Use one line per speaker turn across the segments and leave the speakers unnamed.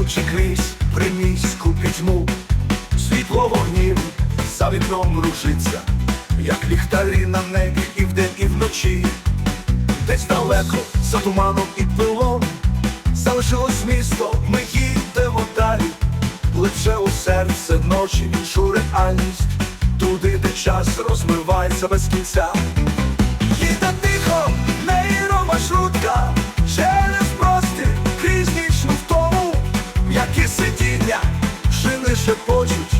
несучи крізь приміську пітьму, світло вогнів за вікном рушиться, як ліхтарі на небі і вдень, і вночі, десь далеко за туманом і пилом залишилось місто, ми їдемо далі, Плече у серце ночі, іншу реальність, туди, де час розмивається без кінця. Їде тихо, нейромаршрутка шепочуть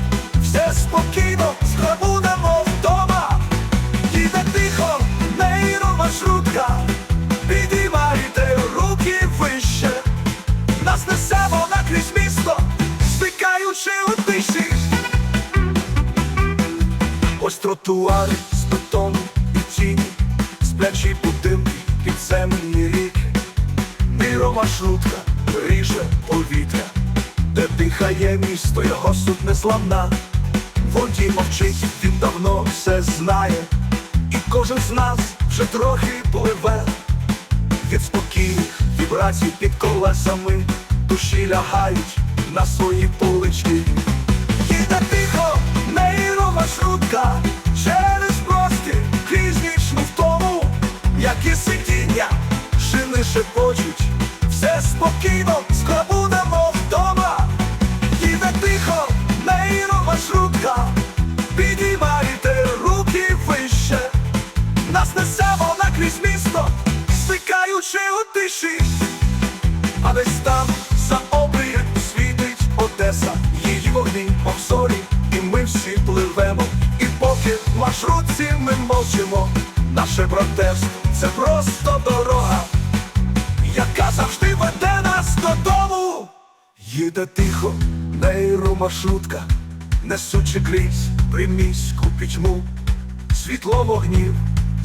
Все спокійно, скоро будемо вдома. Їде тихо, нейромаршрутка Підіймайте руки вище. Нас несе вона крізь місто Стикаючи у тиші. Ось тротуари з бетону і тіні, сплячі будинки, підземні ріки, Міромаршрутка ріже повітря, дихає місто, його суть незламна. Водій мовчить, він давно все знає, і кожен з нас вже трохи пливе. Від спокійних вібрацій під колесами душі лягають на свої полички. Їде тихо, нейромаршрутка через простір, крізь нічну втому, які сидіння, шини шепочуть, все спокійно, крізь місто, стикаючи у тиші. А десь там за обрієм світить Одеса, її вогні зорі, і ми всі пливемо. І поки в маршрутці ми мовчимо, наше братерство це просто дорога, яка завжди веде нас додому. Їде тихо, нейромаршрутка, несучи крізь приміську пітьму, світло вогнів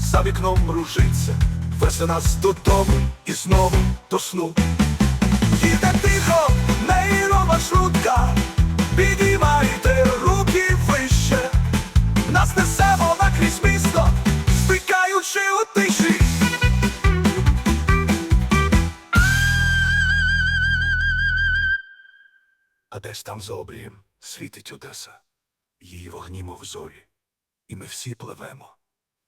за вікном ружиться, везе нас додому і знову до сну. Їде тихо, нейромаршрутка, підіймайте руки вище, нас несе вона крізь місто, стикаючи у тиші. А десь там за обрієм світить Одеса, її вогні, мов зорі, і ми всі пливемо,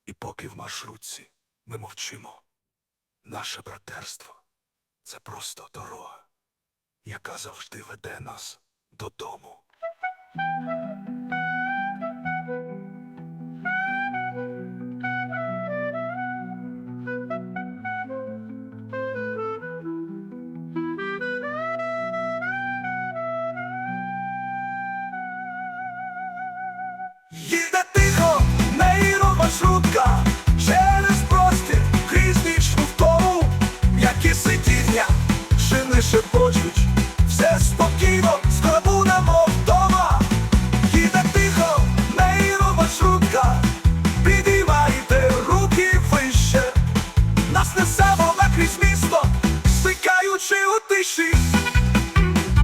і поки в маршрутці ми мовчимо. Наше братерство це просто дорога, яка завжди веде нас додому. Їде